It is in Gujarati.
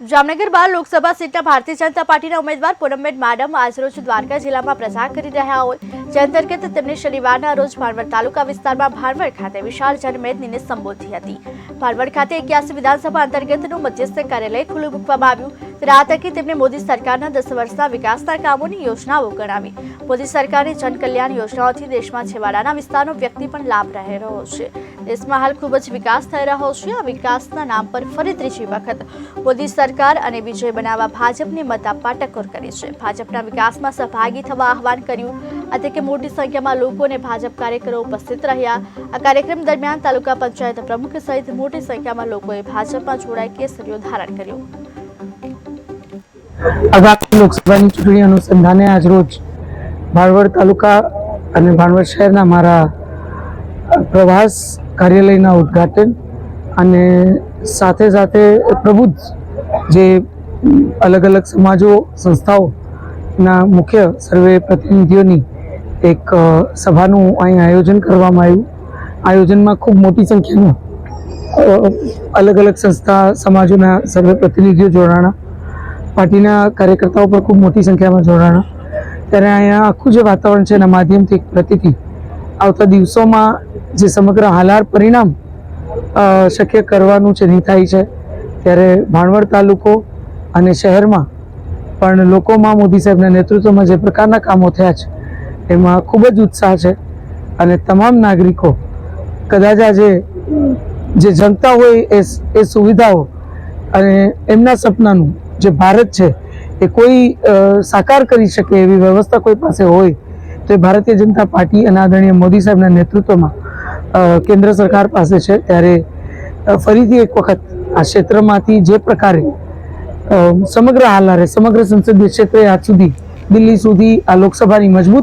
જામનગર બાર લોકસભા સીટના ભારતીય જનતા પાર્ટીના ઉમેદવાર પૂનમબેન માડમ આજરોજ દ્વારકા જિલ્લામાં પ્રચાર કરી રહ્યા હોય. જે અંતર્ગત તેમણે શનિવારના રોજ ભાણવડ તાલુકા વિસ્તારમાં ભાણવડ ખાતે વિશાળ જનમેદનીને સંબોધી હતી. ભાણવડ ખાતે એક્યાસી વિધાનસભા અંતર્ગતનું મધ્યસ્થ કાર્યાલય ખુલ્લું મૂકવામાં આવ્યું. ત્યારે તકી તેમણે મોદી સરકારના દસ વર્ષના વિકાસના કામોની યોજનાઓ ગણાવી. મોદી સરકારની જનકલ્યાણ યોજનાઓથી દેશમાં છેવાડાના વિસ્તારનો વ્યક્તિ પણ લાભ રહી રહ્યો છે. દેશમાં હાલ ખૂબ જ વિકાસ થઈ રહ્યો છે. આ વિકાસના નામ પર ફરી ત્રીજી વખત મોદી સરકાર અને વિજય બનાવવા ભાજપને મત આપવા ટકોર કરી છે. ભાજપના વિકાસમાં સહભાગી થવા આહવાન કર્યું આ કે મોટી સંખ્યામાં લોકોને ભાજપ કાર્યકરો ઉપસ્થિત રહ્યા. આ કાર્યક્રમ દરમિયાન તાલુકા પંચાયત પ્રમુખ સહિત મોટી સંખ્યામાં લોકોએ ભાજપમાં જોડાઈ કેસરીઓ ધારણ કર્યો. આગામી લોકસભાની ચૂંટણી અનુસંધાને આજરોજ ભાણવડ તાલુકા અને ભાણવડ શહેરના મારા પ્રવાસ કાર્યાલયના ઉદ્ઘાટન અને સાથે સાથે પ્રબુદ્ધ જે અલગ અલગ સમાજો, સંસ્થાઓના મુખ્ય સર્વે પ્રતિનિધિઓની એક સભાનું અહીં આયોજન કરવામાં આવ્યું. આયોજનમાં ખૂબ મોટી સંખ્યામાં અલગ અલગ સંસ્થા, સમાજોના સર્વે પ્રતિનિધિઓ જોડાણા પાર્ટીના કાર્યકર્તાઓ પણ ખૂબ મોટી સંખ્યામાં જોડાણા. ત્યારે અહીંયા આખું જે વાતાવરણ છે એના માધ્યમથી એક પ્રતિથી આવતા દિવસોમાં જે સમગ્ર હાલાર પરિણામ શક્ય કરવાનું છે, નહીં થાય છે, ત્યારે ભાણવડ તાલુકો અને શહેરમાં પણ લોકોમાં મોદી સાહેબના નેતૃત્વમાં જે પ્રકારના કામો થયા છે, એમાં ખૂબ જ ઉત્સાહ છે અને તમામ નાગરિકો કદાચ આજે જે જનતા હોય એ એ સુવિધાઓ અને એમના સપનાનું જે ભારત છે, એ કોઈ સાકાર કરી શકે એવી વ્યવસ્થા કોઈ પાસે હોય, તો એ ભારતીય જનતા પાર્ટી અને આદરણીય મોદી સાહેબના નેતૃત્વમાં કેન્દ્ર સરકાર પાસે છે. ત્યારે ફરીથી એક વખત આ ક્ષેત્રમાંથી જે પ્રકારે સમગ્ર હાલારે સમગ્ર સંસદીય ક્ષેત્રે આજ સુધી દિલ્હી સુધી આ લોકસભાની મજબૂત